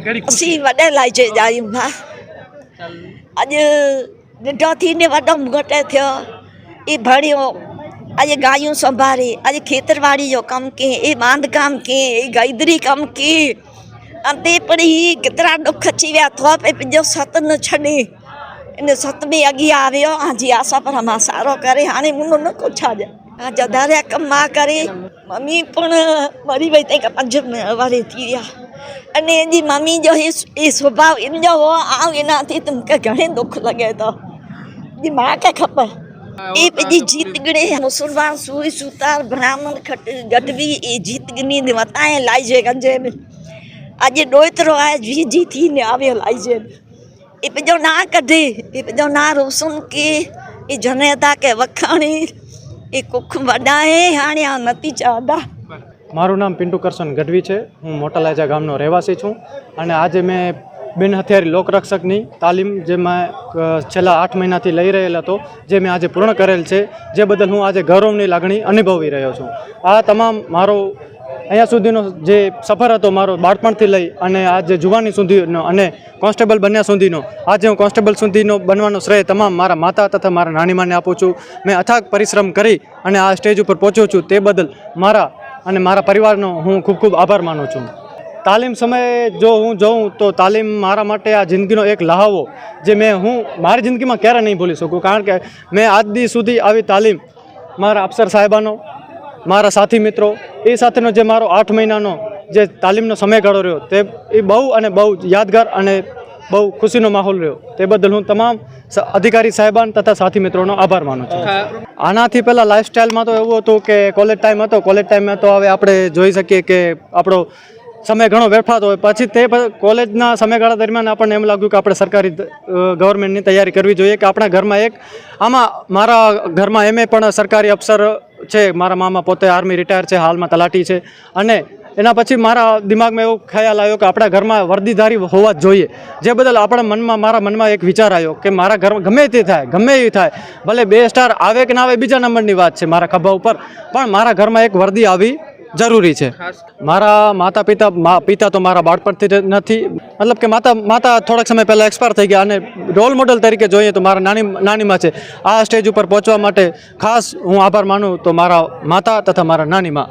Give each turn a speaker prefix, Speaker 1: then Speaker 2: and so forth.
Speaker 1: कहिड़ी
Speaker 2: असीं वॾे लाइ चइजा आहियूं हा अॼु ॾिठो थींदे वॾो घोट थियो ई भणियो अॼु गायूं संभारे अॼु खेतरवाड़ी जो कमु कई ई बांधकाम कई ई गैदरी कमु कई अंते पढ़ी केतिरा ॾुख अची विया थो पे पंहिंजो सत न छॾे इन सत में अॻियां आवियो हा जी आसा पर मां सारो करे हाणे मुंहिंजो न को छा हा जधारिया कमु मां करे मम्मी पण मरी वई तंहिं खां पंज वारी थी विया અને એની મમ્મી જો એ સ્વભાવ એમ જો હો આવ એનાથી તમને ઘણી દુઃખ લાગે તો. એ માં કે ખબર? એ બધી જીત ગણે મુસલમાન સુઈ સુતાર બ્રાહ્મણ ગઢવી એ જીત ગણી વતાએ લાઈ છે ગંજે આજે ડોયતરો આ જી જીતી ને આવ્યો લાઈ છે. એ પજો ના કઢે એ પજો ના રોશન કે એ જનતા કે વખાણી એ કુખ વડાએ હાણ્યા નથી ચાદા
Speaker 3: મારું નામ પિન્ટુ કરશન ગઢવી છે. હું મોટાલાજા ગામનો રહેવાસી છું અને આજે મેં બિન હથિયારી લોકરક્ષકની તાલીમ જે મેં છેલ્લા આઠ મહિનાથી લઈ રહેલ હતો, જે મેં આજે પૂર્ણ કરેલ છે, જે બદલ હું આજે ગૌરવની લાગણી અનુભવી રહ્યો છું. આ તમામ મારો અહીંયા સુધીનો જે સફર હતો મારો બાળપણથી લઈ અને આજે જુવાની સુધીનો અને કોન્સ્ટેબલ બન્યા સુધીનો, આજે હું કોન્સ્ટેબલ સુધીનો બનવાનો શ્રેય તમામ મારા માતા તથા મારા નાનીમાને આપું છું. મેં અથાગ પરિશ્રમ કરી અને આ સ્ટેજ ઉપર પહોંચ્યો છું. તે બદલ મારા અને મારા પરિવારનો હું ખૂબ ખૂબ આભાર માનું છું. તાલીમ સમયે જો હું જોઉં તો તાલીમ મારા માટે આ જિંદગીનો એક લહાવો જે મેં હું મારી જિંદગીમાં ક્યારે નહીં ભૂલી શકું. કારણ કે મેં આજ દી સુધી આવી તાલીમ મારા અફસર સાહેબાનો, મારા સાથી મિત્રો, એ સાથેનો જે મારો આઠ મહિનાનો જે તાલીમનો સમયગાળો રહ્યો તે એ બહુ અને બહુ યાદગાર અને બહુ ખુશીનો માહોલ રહ્યો. તે બદલ હું તમામ અધિકારી સાહેબાન તથા સાથી મિત્રોનો આભાર માનું છું. આનાથી પહેલાં લાઇફસ્ટાઇલમાં તો એવું હતું કે કોલેજ ટાઈમ હતો કોલેજ ટાઈમમાં તો હવે આપણે જોઈ શકીએ કે આપણો સમય ઘણો વેફાતો હોય. પછી તે કોલેજના સમયગાળા દરમિયાન આપણને એમ લાગ્યું કે આપણે સરકારી ગવર્મેન્ટની તૈયારી કરવી જોઈએ કે આપણા ઘરમાં એક આમાં મારા ઘરમાં એમએ પણ સરકારી અફસર છે, મારા મામા પોતે આર્મી રિટાયર છે, હાલમાં તલાટી છે. અને એના પછી મારા દિમાગમાં એવો ખ્યાલ આવ્યો કે આપણા ઘરમાં વર્દીધારી હોવા જ જોઈએ. જે બદલ આપણા મનમાં મારા મનમાં એક વિચાર આવ્યો કે મારા ઘરમાં ગમે તે થાય ગમે એ થાય ભલે બે સ્ટાર આવે કે ના આવે બીજા નંબરની વાત છે મારા ખભા ઉપર. પણ મારા ઘરમાં એક વર્દી આવી જરૂરી છે. મારા માતા પિતા મા પિતા તો મારા બાળપણથી જ નથી. મતલબ કે માતા માતા થોડાક સમય પહેલાં એક્સપાયર થઈ ગયા અને રોલ મોડલ તરીકે જોઈએ તો મારા નાની નાનીમાં છે. આ સ્ટેજ ઉપર પહોંચવા માટે ખાસ હું આભાર માનું તો મારા માતા તથા મારા નાનીમાં.